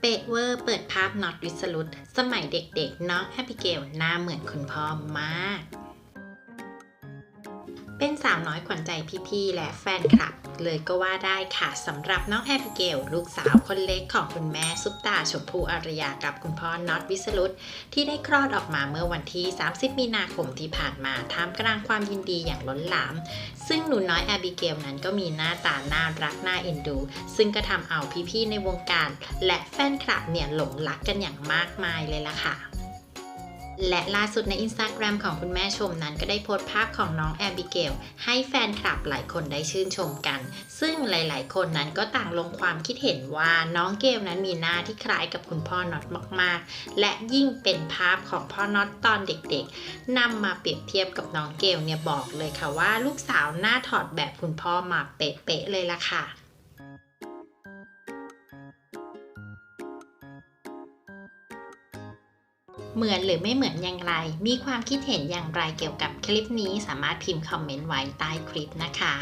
เปะเวอร์เปิดภาพน็อตวิสรุตสมัยเด็กๆ น้องแอบิเกลหน้าเหมือนคุณพ่อมาก เป็นสาวน้อยขวัญใจพี่ๆและแฟนคลับ เลยก็ว่าได้ค่ะสำหรับน้องแอบิเกลลูกสาวคนเล็กของคุณแม่ซุปตาชมพูอารยากับคุณพ่อน็อตวิสรุตที่ได้คลอดออกมาเมื่อวันที่ 30 มีนาคมที่ผ่านมาท่ามกลางความยินดีอย่างล้นหลาม ซึ่งหนูน้อยแอบิเกลนั้นก็มีหน้าตาน่ารักน่าเอ็นดู ซึ่งก็ทำเอาพี่ๆในวงการ และแฟนคลับเนี่ยหลงรักกันอย่างมากมายเลยล่ะค่ะ และล่าสุดในอินสตาแกรมของคุณแม่ชมนั้นก็ได้โพสต์ภาพของน้องแอบิเกลให้แฟนคลับหลายคนได้ชื่นชมกัน ซึ่งหลายๆ คนนั้นก็ต่างลงความคิดเห็นว่าน้องเกลนั้นมีหน้าที่คล้ายกับคุณพ่อน็อตมาก ๆ และยิ่งเป็นภาพของพ่อน็อตตอนเด็กๆนำมาเปรียบเทียบกับน้องเกลเนี่ยบอกเลยค่ะว่าลูกสาวหน้าถอดแบบคุณพ่อมาเป๊ะๆเลยล่ะค่ะ เหมือนหรือไม่เหมือนอย่างไร มีความคิดเห็นอย่างไรเกี่ยวกับคลิปนี้สามารถพิมพ์คอมเมนต์ไว้ใต้คลิปนะคะ